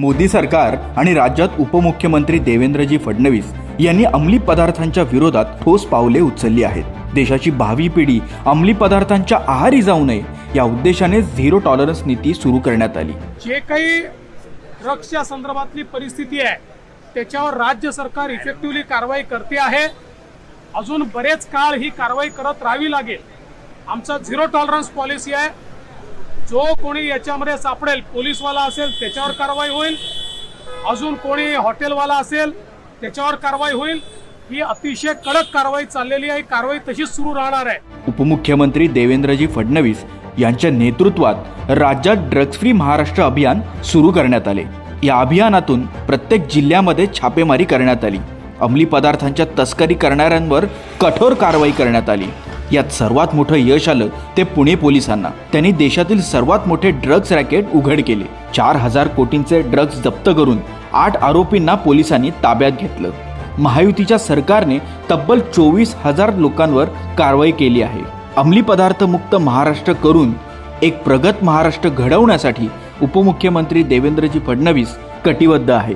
मोदी सरकार आणि राज्यात उपमुख्यमंत्री देवेंद्रजी फडणवीस यांनी अंमली पदार्थांच्या विरोधात ठोस पावले उचलली आहेत. देशाची भावी पिढी अंमली पदार्थांच्या आहारी जाऊ नये या उद्देशाने झिरो टॉलरन्स नीती सुरू करण्यात आली. जे काही ड्रग्सच्या संदर्भातली परिस्थिती आहे त्याच्यावर राज्य सरकार इफेक्टिव्हली कारवाई करते आहे. अजून बरेच काळ ही कारवाई करत राहावी लागेल. आमचा झिरो टॉलरन्स पॉलिसी आहे. जो कोणी याच्यामध्ये सापडेल पोलीसवाला असेल त्याच्यावर कारवाई होईल. अजून कोणी हॉटेलवाला असेल त्याच्यावर कारवाई होईल. ही अतिशय कडक कारवाई चाललेली आहे. कारवाई तशीच सुरू राहणार आहे. उपमुख्यमंत्री देवेंद्रजी फडणवीस यांच्या नेतृत्वात राज्यात ड्रग्ज फ्री महाराष्ट्र अभियान सुरू करण्यात आले. या अभियानातून प्रत्येक जिल्ह्यामध्ये छापेमारी करण्यात आली. अंमली पदार्थांच्या तस्करी करणाऱ्यांवर कठोर कारवाई करण्यात आली. यात सर्वात मोठं यश आलं ते पुणे पोलिसांना. त्यांनी देशातील सर्वात मोठे ड्रग्ज रॅकेट उघड केले. चार हजार कोटींचे ड्रग्ज जप्त करून आठ आरोपींना पोलिसांनी ताब्यात घेतलं. महायुतीच्या सरकारने तब्बल चोवीस हजार लोकांवर कारवाई केली आहे. अंमली पदार्थ मुक्त महाराष्ट्र करून एक प्रगत महाराष्ट्र घडवण्यासाठी उपमुख्यमंत्री देवेंद्रजी फडणवीस कटिबद्ध आहे.